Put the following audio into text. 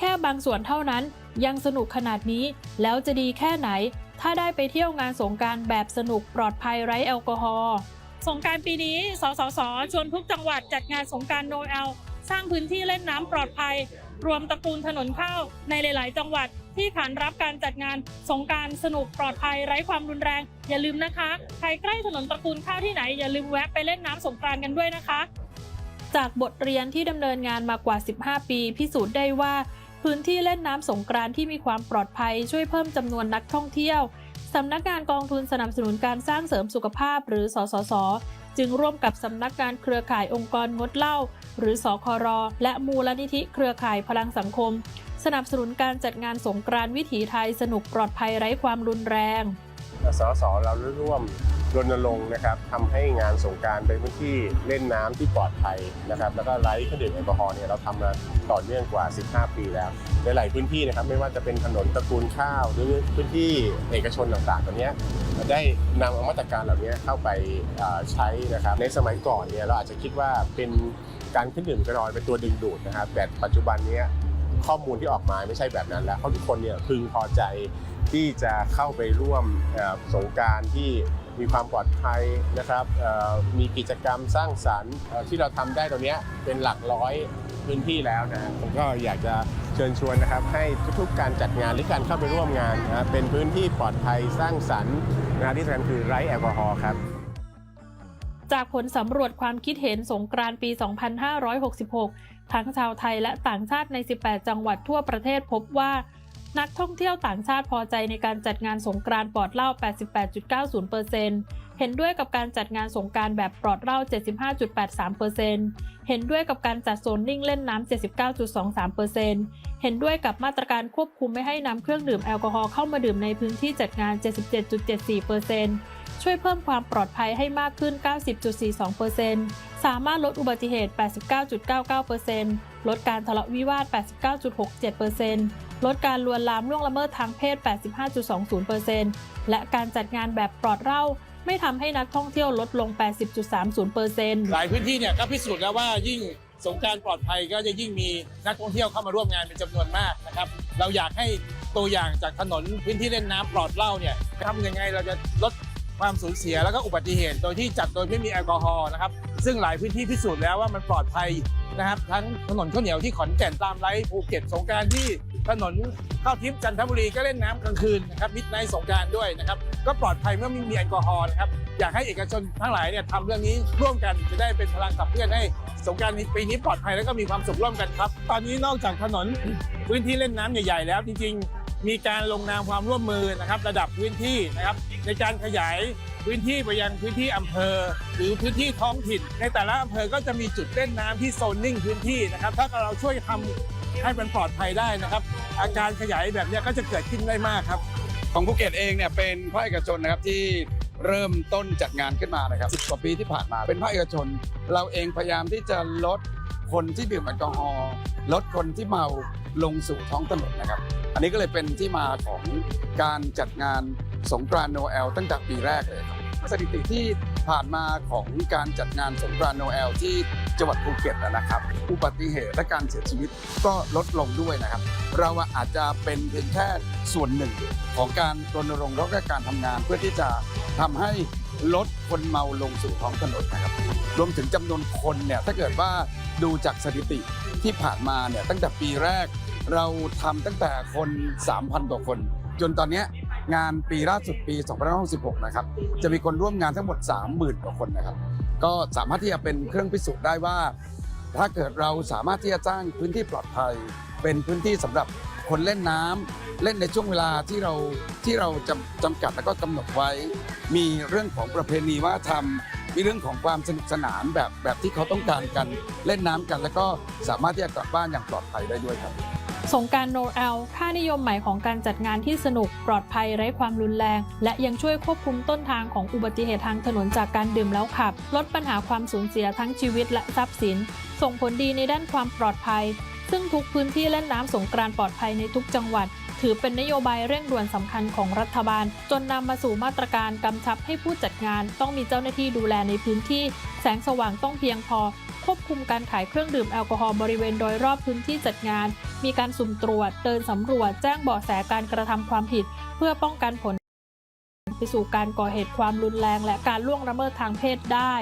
แค่บางส่วนเท่านั้น ยังสนุกขนาดนี้ แล้วจะดีแค่ไหน ถ้าได้ไปเที่ยวงานสงการแบบสนุกปลอดภัยไร้แอลกอฮอล์สงการปีนี้ สสส ชวนทุกจังหวัดจัดงานสงการโนแอลสร้างพื้นที่เล่นน้ำปลอดภัย รวมตระกูลถนนข้าวในหลาย ๆ จังหวัดที่ขานรับการจัดงานสงการสนุกปลอดภัยไร้ความรุนแรง อย่าลืมนะคะ ใครใกล้ถนนตระกูลข้าวที่ไหนอย่าลืมแวะไปเล่นน้ำสงกรานต์กันด้วยนะคะ จากบทเรียนที่ดำเนินงานมากว่า 15 ปี พิสูจน์ได้ว่า พื้นที่เล่นน้ำสงกรานที่มีความปลอดภัย ช่วยเพิ่มจำนวนนักท่องเที่ยวสำนักงานกองทุนสนับสนุนการสร้างเสริมสุขภาพหรือสสส จึงร่วมกับสำนักงานเครือข่ายองค์กรงดเหล้าหรือสครและมูลนิธิเครือข่ายพลังสังคม สนับสนุนการจัดงานสงกรานต์วิถีไทยสนุกปลอดภัยไร้ความรุนแรง สสเราร่วมรณรงค์นะครับทำให้งานสงการเป็นพื้นที่เล่นน้ำที่ปลอดภัยนะครับ แล้วก็ไร้เครื่องดื่มแอลกอฮอล์เนี่ยเราทำมาต่อเนื่องกว่า 15 ปีแล้วในหลายพื้นที่นะครับ ไม่ว่าจะเป็นถนนตระกูลข้าว หรือพื้นที่เอกชนต่างๆตอนนี้ยได้นำเอามาตรการเหล่านี้เข้าไปใช้นะครับ ในสมัยก่อนเนี่ยเราอาจจะคิดว่าเป็นการเครื่องดื่มแอลกอฮอล์เป็นตัวดึงดูดนะครับแต่ปัจจุบันนี้ข้อมูลที่ออกมาไม่ใช่แบบนั้นแล้วเพราทุกคนเนี่ยพึงพอใจ ที่จะเข้าไปร่วมสงการที่มีความปลอดภัยนะครับมีกิจกรรมสร้างสรรค์ที่เราทำได้ตรงนี้เป็นหลักร้อยพื้นที่แล้วนะผมก็อยากจะเชิญชวนนะครับ ให้ทุกๆการจัดงานหรือการเข้าไปร่วมงานนะเป็นพื้นที่ปลอดภัยสร้างสรรค์นะที่สำคัญคือไร้แอลกอฮอล์ครับจากผลสำรวจความคิดเห็นสงกรานต์ปี 2566 ทั้งชาวไทยและต่างชาติใน 18 จังหวัดทั่วประเทศพบว่า นักท่องเที่ยวต่างชาติพอใจในการจัดงานสงกรานต์ปลอดเหล้า 88.90%เห็นด้วยกับการจัดงานสงกรารแบบปลอดเหล้า 75.83%เห็นด้วยกับการจัดโซนนิ่งเล่นน้ำ 79.23%เห็นด้วยกับมาตรการควบคุมไม่ให้นำเครื่องดื่มแอลกอฮอล์เข้ามาดื่มในพื้นที่จัดงาน 77.74%ช่วยเพิ่มความปลอดภัยให้มากขึ้น 90.42%สามารถลดอุบัติเหตุ 89.99%ลดการทะเลาะวิวาท 89.67% ลดการลวนลามล่วงละเมิดทางเพศ 85.20%และการจัดงานแบบปลอดเหล้าไม่ทำให้นักท่องเที่ยวลดลง 80.30%หลายพื้นที่เนี่ยก็พิสูจน์แล้วว่ายิ่งสงการปลอดภัยก็จะยิ่งมีนักท่องเที่ยวเข้ามาร่วมงานเป็นจำนวนมากนะครับ เราอยากให้ตัวอย่างจากถนนพื้นที่เล่นน้ำปลอดเหล้าเนี่ยทำยังไงเราจะลด ความสูญเสียแล้วก็อุบัติเหตุโดยที่จัดโดยไม่มีแอลกอฮอล์นะครับซึ่งหลายพื้นที่พิสูจน์แล้วว่ามันปลอดภัยนะครับทั้งถนนข้าวเหนียวที่ขอนแก่นตามไลท์ภูเก็ตสงการที่ถนนข้าวทิพย์จันทบุรีก็เล่นน้ำกลางคืนนะครับมิดไนท์สงการด้วยนะครับก็ปลอดภัยเมื่อไม่มีแอลกอฮอล์นะครับอยากให้เอกชนทั้งหลายเนี่ยทำเรื่องนี้ร่วมกันจะได้เป็นพลังขับเคลื่อนให้สงกรารปีนี้ปลอดภัยแล้วก็มีความสุขร่วมกันครับ ตอนนี้นอกจากถนนพื้นที่เล่นน้ำใหญ่ๆแล้วจริงๆ มีการลงนามความร่วมมือนะครับระดับพื้นที่นะครับในการขยายพื้นที่ไปยังพื้นที่อำเภอ หรือพื้นที่ท้องถิ่น ในแต่ละอำเภอก็จะมีจุดเล่นน้ำที่โซนนิ่งพื้นที่นะครับ ถ้าเราช่วยทำให้มันปลอดภัยได้นะครับ อาการขยายแบบนี้ก็จะเกิดขึ้นได้มากครับ ของภูเก็ตเองเนี่ยเป็นภาคเอกชนนะครับที่เริ่มต้นจัดงานขึ้นมานะครับ10กว่าปีที่ผ่านมาเป็นภาคเอกชน เราเองพยายามที่จะลด คนที่ดื่มแอลกอฮอล์ลดคนที่เมาลงสู่ท้องถนนนะครับ อันนี้ก็เลยเป็นที่มาของการจัดงานสงกรานต์โนเอลตั้งแต่ปีแรกเลยครับสถิติที่ผ่านมาของการจัดงานสงกรานต์โนเอลที่จังหวัดภูเก็ตนะครับ อุบัติเหตุและการเสียชีวิตก็ลดลงด้วยนะครับ เราอาจจะเป็นเพียงแค่ส่วนหนึ่งของการรณรงค์และก็การทำงานเพื่อที่จะ ทำให้ลดคนเมาลงสู่ท้องถนนนะครับ รวมถึงจำนวนคนเนี่ยถ้าเกิดว่าดูจากสถิติที่ผ่านมาเนี่ยตั้งแต่ปีแรก เราทำตั้งแต่คน 3,000กว่าคน จนตอนเนี้ยงานปีล่าสุดปี2566นะครับจะมีคนร่วมงานทั้งหมด 30,000กว่าคนนะครับ ก็สามารถที่จะเป็นเครื่องพิสูจน์ได้ว่า ถ้าเกิดเราสามารถที่จะสร้างพื้นที่ปลอดภัย เป็นพื้นที่สำหรับ คนเล่นน้ำเล่นในช่วงเวลาที่เราที่เราจำจำกัดแล้วก็กำหนดไว้ มีเรื่องของประเพณีวัฒนธรรม มีเรื่องของความสนุกสนานแบบแบบที่เขาต้องการกันเล่นน้ำกัน แล้วก็สามารถที่จะกลับบ้านอย่างปลอดภัยได้ด้วยครับ สงการโนแอลค่านิยมใหม่ของการจัดงานที่สนุกปลอดภัยไร้ความรุนแรง และยังช่วยควบคุมต้นทางของอุบัติเหตุทางถนนจากการดื่มแล้วขับ ลดปัญหาความสูญเสียทั้งชีวิตและทรัพย์สิน ส่งผลดีในด้านความปลอดภัย ซึ่งทุกพื้นที่เล่นน้ำสงกรานต์ปลอดภัยในทุกจังหวัด ถือเป็นนโยบายเร่งด่วนสำคัญของรัฐบาล จนนำมาสู่มาตรการกำชับให้ผู้จัดงาน ต้องมีเจ้าหน้าที่ดูแลในพื้นที่ แสงสว่างต้องเพียงพอ ควบคุมการขายเครื่องดื่มแอลกอฮอล์บริเวณโดยรอบพื้นที่จัดงาน มีการสุ่มตรวจ เดินสำรวจ แจ้งเบาะแสการกระทำความผิด เพื่อป้องกันผล ไปสู่การก่อเหตุความรุนแรงและการล่วงละเมิดทางเพศได้